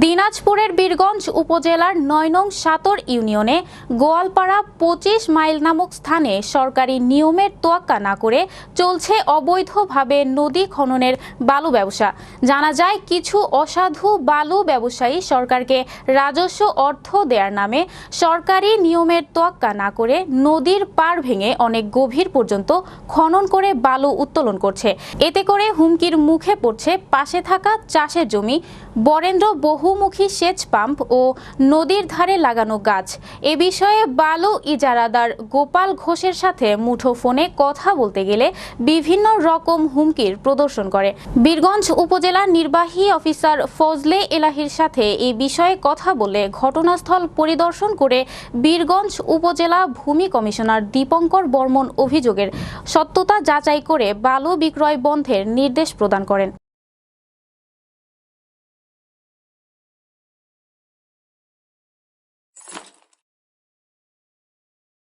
দিনাজপুরের বীরগঞ্জ উপজেলার নয় নং সাতর ইউনিয়নে গোয়ালপাড়া পঁচিশ মাইল নামক স্থানে সরকারি নিয়মের তোয়াক্কা না করে চলছে অবৈধভাবে নদী খননের বালু ব্যবসা। জানা যায়, কিছু অসাধু বালু ব্যবসায়ী সরকারকে রাজস্ব অর্থ দেওয়ার নামে সরকারি নিয়মের তোয়াক্কা না করে নদীর পার ভেঙে অনেক গভীর পর্যন্ত খনন করে বালু উত্তোলন করছে। এতে করে হুমকির মুখে পড়ছে পাশে থাকা চাষের জমি। বরেন্দ্র বহুমুখী সেচ পাম্প ও নদীর ধারে লাগানো গাছ। এ বিষয়ে বালু ইজারাদার গোপাল ঘোষের সাথে মুঠোফোনে কথা বলতে গেলে বিভিন্ন রকম হুমকির প্রদর্শন করে। বীরগঞ্জ উপজেলা নির্বাহী অফিসার ফজলে এলাহির সাথে এ বিষয়ে কথা বলে ঘটনাস্থল পরিদর্শন করে বীরগঞ্জ উপজেলা ভূমি কমিশনার দীপঙ্কর বর্মন অভিযোগের সত্যতা যাচাই করে বালু বিক্রয় বন্ধের নির্দেশ প্রদান করেন।